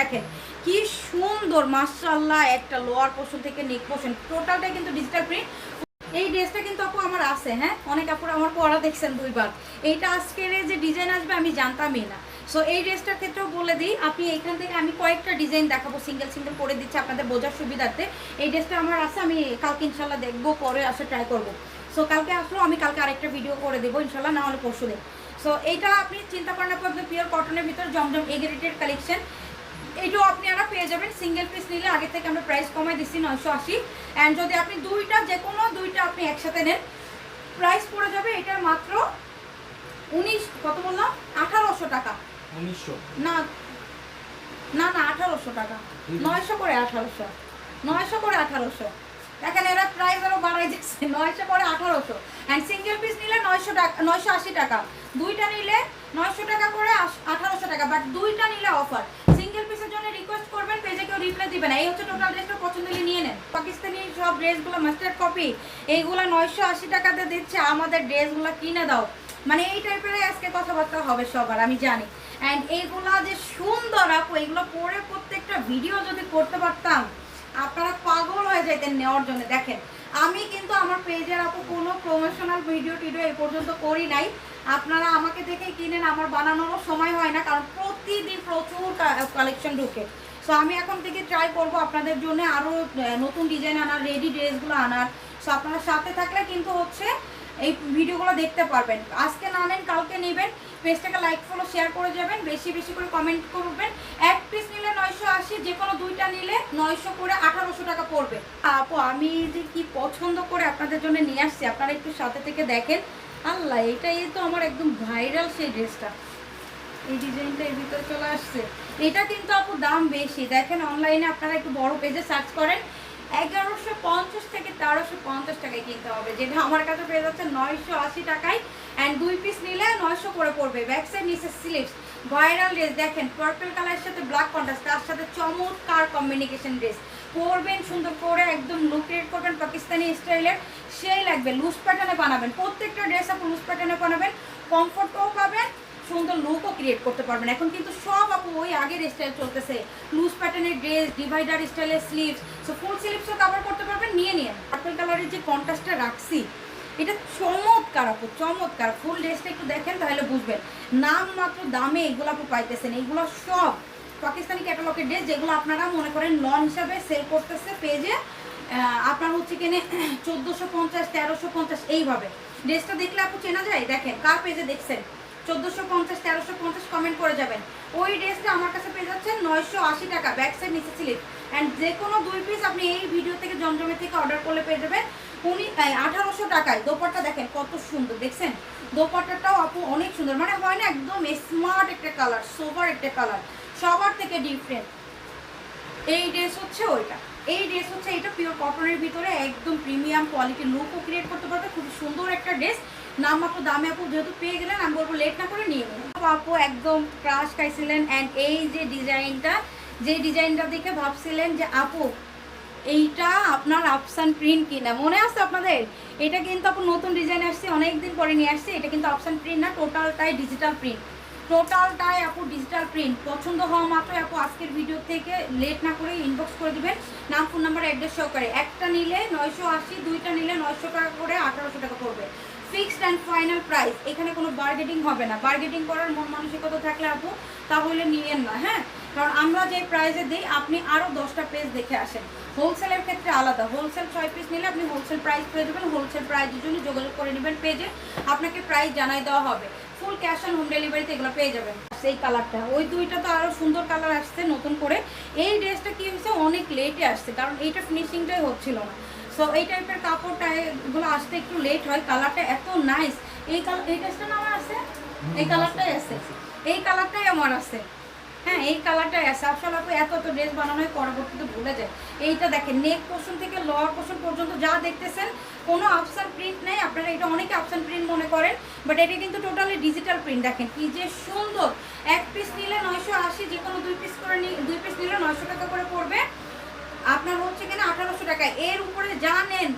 দেখেন, কি সুন্দর মাশাল্লাহ একটা লোয়ার পোর্শন থেকে নেক পোর্শন টোটালটাই কিন্তু ডিজিটাল প্রিন্ট এই ড্রেসটা কিন্তু আপু আমার আছে হ্যাঁ? অনেক আপুর আমার পরা দেখছেন দুইবার। এইটা আজকের যে ডিজাইন আসবে, আমি জানতামই না। সো এই ড্রেসটার ক্ষেত্রেও বলে দিই, আপনি এখান থেকে আমি কয়েকটা ডিজাইন দেখাবো সিঙ্গেল সিঙ্গেল করে দিচ্ছি আপনাদের বোঝার সুবিধার্থে। এই ড্রেসটা আমার আছে, আমি কালকে ইনশাল্লাহ দেখব, পরে আসে ট্রাই করব। সো কালকে আসলেও আমি কালকে আরেকটা ভিডিও করে দেবো ইনশাল্লাহ না হলে পরশু দিন সো এইটা আপনি চিন্তা করেন আপু পিওর কটনের ভিতর জমজম এগ্রেটেড কালেকশন এইটাও আপনারা পেয়ে যাবেন। সিঙ্গেল পিস নিলে আগে থেকে আমরা প্রাইস কমাই দিচ্ছি নয়শো আশি। অ্যান্ড যদি আপনি দুইটা যে কোনো দুইটা আপনি একসাথে নেন প্রাইস পড়ে যাবে এটার মাত্র উনিশ কত বললাম? আঠারোশো টাকা। উনিশশো। না না না আঠারোশো টাকা। নয়শো করে আঠারোশো। নয়শো করে আঠারোশো। দেখেন এরা প্রাইস আরও বাড়াই দিচ্ছে। নয়শো করে আঠারোশো। অ্যান্ড সিঙ্গেল পিস নিলে নয়শো টাকা নয়শো আশি টাকা। দুইটা নিলে নয়শো টাকা করে আঠারোশো টাকা। বাট দুইটা নিলে অফার রিপ্লাই দিবে না। এই হচ্ছে টোটাল ড্রেসটা পছন্দ হলে নিয়ে নেন। পাকিস্তানি সব ড্রেসগুলো মাস্টার্ড কপি এইগুলো নয়শো আশি টাকাতে দিচ্ছে, আমাদের ড্রেসগুলো কিনে দাও। মানে এই টাইপের আজকে কথাবার্তা হবে সবার, আমি জানি। অ্যান্ড এইগুলা যে সুন্দর আপু এগুলো পরে প্রত্যেকটা ভিডিও যদি করতে পারতাম, আপনারা পাগল হয়ে যেতেন নেওয়ার জন্য। দেখেন, আমি কিন্তু আমার পেজের আপু কোনো প্রমোশনাল ভিডিও টিডিও এই পর্যন্ত করি নাই। আপনারা আমাকে দেখে কিনেন, আমার বানানোরও সময় হয় না, কারণ প্রতিদিন প্রচুর কালেকশন ঢুকে। সো আমি এখন থেকে ট্রাই করব আপনাদের জন্য আরও নতুন ডিজাইন আনার রেডি ড্রেসগুলো আনার। সো আপনারা সাথে থাকলে কিন্তু হচ্ছে এই ভিডিওগুলো দেখতে পারবেন। আজকে না নেন, কালকে নেবেন। পেজটাকে লাইক ফলো শেয়ার করে যাবেন। বেশি বেশি করে কমেন্ট করবেন। এক পিস নিলে নয়শো আশি, যে কোনো দুইটা নিলে নয়শো করে আঠারোশো টাকা পড়বে। আপু, আমি যে কি পছন্দ করে আপনাদের জন্য নিয়ে আসছি। আপনারা একটু সাথে থেকে দেখেন। আল্লাহ, এটাই তো আমার একদম ভাইরাল সেই ড্রেসটা এই ডিজাইনটা এর ভিতরে চলে আসছে। এটা কিন্তু আপু দাম বেশি। দেখেন অনলাইনে আপনারা একটু বড় পেজে সার্চ করেন, এগারোশো পঞ্চাশ থেকে তেরোশো পঞ্চাশ টাকায় কিনতে হবে। যেটা আমার কাছে পেয়ে যাচ্ছে নয়শো আশি টাকায়। অ্যান্ড দুই পিস নিলে নয়শো করে পড়বে। ব্যাক সাইড নিচে স্লিপস ভাইরাল ড্রেস দেখেন পার্পল কালারের সাথে ব্ল্যাক কন্ট্রাস্ট তার সাথে চমৎকার কমিউনিকেশন ড্রেস পরবেন, সুন্দর করে একদম লুক ক্রিয়েট করবেন, পাকিস্তানি স্টাইলের। সেই লাগবে লুজ প্যাটার্নে বানাবেন। প্রত্যেকটা ড্রেস আপনি লুজ প্যাটার্নে বানাবেন। কমফোর্টও পাবেন। সুন্দর লুকও ক্রিয়েট করতে পারবেন। এখন কিন্তু সব আপু, ওই আগের স্টাইল চলতেছে। লুজ প্যাটার্নের ড্রেস ডিভাইডার স্টাইলের স্লিভস সো ফুল স্লিভসও কভার করতে পারবেন, নিয়ে নিয়ে। পার্পল কালারের যে কন্ট্রাস্টটা রাখছি, এটা চমৎকার আপু, চমৎকার। ফুল ড্রেসটা একটু দেখেন, তাহলে বুঝবেন। নাম মাত্র দামে এগুলো আপু পাইতেছেন। এগুলো সব পাকিস্তানি ক্যাটালগের ড্রেস যেগুলো আপনারা মনে করেন লন হিসাবে সেল করতেছে পেজে আপনার হচ্ছে কিনে চোদ্দোশো পঞ্চাশ, তেরোশো পঞ্চাশ, এইভাবে। ড্রেসটা দেখলে আপু চেনা যায়? দেখেন, কার পেজে দেখছেন? চোদ্দোশো পঞ্চাশ, তেরোশো পঞ্চাশ কমেন্ট করে যাবেন। ওই ড্রেসটা আমার কাছে পেয়ে যাচ্ছেন নয়শো আশি টাকা ব্যাক সাইড নিচে স্লিপ অ্যান্ড যে কোনো দুই পিস আপনি এই ভিডিও থেকে, জমজমে থেকে অর্ডার করলে পেয়ে যাবেন উনি আঠারোশো টাকায়। দোপাট্টা দেখেন কত সুন্দর, দেখছেন? দোপাট্টাটাও আপু অনেক সুন্দর। মানে হয় না, একদম স্মার্ট একটা কালার সোভার একটা কালার সবার থেকে ডিফারেন্ট এই ড্রেস হচ্ছে ওইটা। এই ড্রেস হচ্ছে, এটা পিওর কটনের ভিতরে একদম প্রিমিয়াম কোয়ালিটি লুকও ক্রিয়েট করতে পারবে। খুব সুন্দর একটা ড্রেস নামমাত্র দামে আপু যেহেতু পেয়ে গেলেন, আমি বলব লেট না করে নিয়ে নেবেন আপু একদম ক্রাশ খাইছিলেন অ্যান্ড এই যে ডিজাইনটা যে ডিজাইনটা দেখে ভাবছিলেন যে, আপু, এইটা আপনার আফসান প্রিন্ট কিনা? মনে আছে আপনাদের? এটা কিন্তু আপু নতুন ডিজাইন আসছে, অনেকদিন পরে নিয়ে আসছে। এটা কিন্তু আফসান প্রিন্ট না টোটালটাই ডিজিটাল প্রিন্ট টোটালটাই আপু ডিজিটাল প্রিন্ট পছন্দ হওয়া মাত্র আপু আজকের ভিডিও থেকে লেট না করে ইনবক্স করে দিবেন। নাম ফোন নাম্বার অ্যাড্রেস সহকারে। একটা নিলে নয়শো আশি, দুইটা নিলে নয়শো টাকা করে আঠারোশো টাকা পড়বে। ফিক্সড অ্যান্ড ফাইনাল প্রাইস এখানে কোনো বার্গেটিং হবে না। বার্গেটিং করার মন মানসিকতা থাকলে আপু, তাহলে নিয়েন না হ্যাঁ? কারণ আমরা যে প্রাইসে দিই, আপনি আরও দশটা পেজ দেখে আসেন। হোলসেলের ক্ষেত্রে আলাদা। হোলসেল ছয় পিস নিলে আপনি হোলসেল প্রাইস পেয়ে যাবেন হোলসেল প্রাইসের জন্য যোগাযোগ করে নেবেন পেজে আপনাকে প্রাইস জানাই দেওয়া হবে। ফুল ক্যাশ অন হোম ডেলিভারিতে এগুলো পেয়ে যাবেন। সেই কালারটা ওই দুইটা তো আরও সুন্দর কালার আসছে নতুন করে। এই ড্রেসটা কি হয়েছে? অনেক লেটে আসছে। কারণ এইটা ফিনিশিংটাই হচ্ছিল না। সো এই টাইপের কাপড়টা, এগুলো আসতে একটু লেট হয় কালারটা এত নাইস এই কালার এই ড্রেসটা আমার আছে? এই কালারটাই আছে। এই কালারটাই আমার আছে। হ্যাঁ এই কালারটাই আছে। আসলে আপু এত এত ড্রেস বানানো হয়, পরবর্তীতে ভুলে যায়। এইটা দেখেন নেক পোর্শন থেকে লোয়ার পোর্শন পর্যন্ত যা দেখতেছেন, কোনো অপশান প্রিন্ট নেই। আপনারা এটা অনেকে অপশান প্রিন্ট মনে করেন বাট এটা কিন্তু টোটালি ডিজিটাল প্রিন্ট দেখেন, কি যে সুন্দর। এক পিস নিলে নয়শো আশি যে কোনো দুই পিস করে দুই পিস নিলে নয়শো টাকা করে পড়বে। আপনার হচ্ছে কিনা আঠারোশো টাকা। এর উপরে যা নেন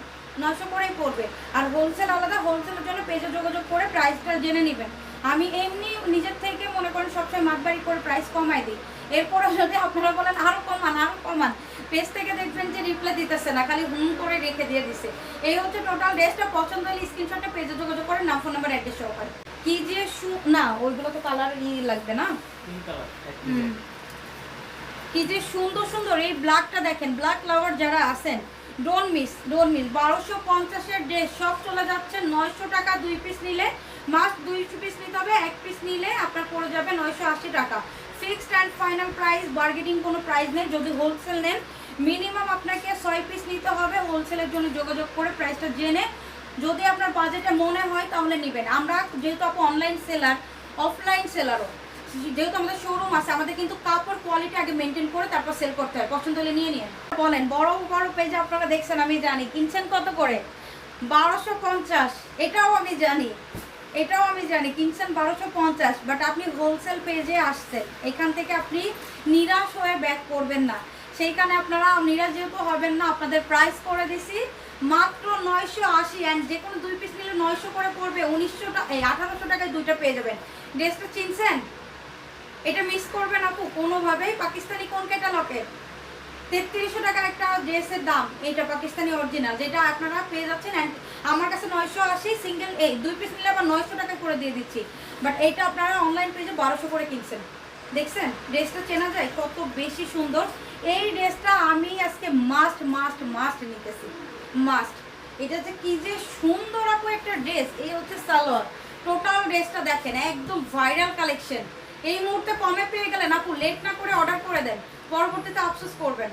নশো করেই পড়বে। আর হোলসেল আলাদা হোলসেলের জন্য পেজে যোগাযোগ করে প্রাইসটা জেনে নেবেন। আমি এমনি নিজের থেকে মনে করেন সবসময় মাতবাড়ি করে প্রাইস কমাই দিই। এরপরে যদি আপনারা বলেন আরও কমান আরও কমান পেজ থেকে দেখবেন যে রিপ্লাই দিতেছে না খালি হুম করে রেখে দিয়ে দিছে। এই হচ্ছে টোটাল ড্রেসটা পছন্দ হলে স্ক্রিনশটে পেজে যোগাযোগ করে না ফোন নাম্বার অ্যাড্রেস সহকারে। কি যে শু না ওইগুলো তো কালার ই লাগবে না? হুম। কি যে সুন্দর সুন্দর এই ব্ল্যাকটা দেখেন ব্ল্যাক লাভার যারা আছেন ডোন মিস ডোন মিস বারোশো পঞ্চাশের ড্রেস সব চলে যাচ্ছে, নয়শো টাকা দুই পিস নিলে মাস্ট দুই পিস নিতে হবে, এক পিস নিলে আপনার পড়ে যাবে নয়শো আশি টাকা। Fixed and final price bargaining কোনো প্রাইস নেই, যদি হোলসেল নেন মিনিমাম আপনাকে ছয় পিস নিতে হবে হোলসেলের জন্য যোগাযোগ করে প্রাইসটা জেনে, যদি আপনার বাজেটে মনে হয় তাহলে নেবেন। আমরা যেহেতু আপু অনলাইন সেলার অফলাইন সেলারও যেহেতু আমাদের শোরুম আছে, আমাদের কিন্তু কাপড় কোয়ালিটি আগে মেনটেন করে তারপর সেল করতে হয়। পছন্দ হলে নিয়ে নিন বলেন, বড় বড় পেজে আপনারা দেখছেন, আমি জানি। কিনছেন কত করে? বারোশো পঞ্চাশ। এটাও আমি জানি। এটাও আমি জানি। কিনছেন বারোশো পঞ্চাশ বাট আপনি হোলসেল পেজে আসছেন। এখান থেকে আপনি নিরাশ হয়ে ব্যাক করবেন না। সেইখানে আপনারা, নিরাশ যেহেতু হবেন না, আপনাদের প্রাইস করে দিছি। মাত্র নয়শো আশি অ্যান্ড যে কোনো দুই পিস নিলে নয়শো করে পড়বে। উনিশশো এই আঠারোশো টাকায় দুইটা পেয়ে যাবেন। ড্রেসটা চিনছেন? এটা মিস করবেন আপু, কোনোভাবেই। পাকিস্তানি কোন ক্যাটালকে তেত্রিশশো টাকার একটা ড্রেসের দাম। এটা পাকিস্তানি অরিজিনাল যেটা আপনারা পেয়ে যাচ্ছেন আমার কাছে নয়শো আশি সিঙ্গেল এই দুই পিস নিলে আবার নয়শো টাকা করে দিয়ে দিচ্ছি। বাট এইটা আপনারা অনলাইন পেজে বারোশো করে কিনছেন। দেখছেন? ড্রেসটা চেনা যায়? কত বেশি সুন্দর। এই ড্রেসটা আমি আজকে মাস্ট মাস্ট মাস্ট নিতেছি। মাস্ট এটা যে কি যে সুন্দর আপু একটা ড্রেস এই হচ্ছে সালোয়ার। টোটাল ড্রেসটা দেখেন, একদম ভাইরাল কালেকশন এই মুহূর্তে কমে পেয়ে গেলেন আপু লেট না করে অর্ডার করে দেন। পরবর্তীতে আফসোস করবেন।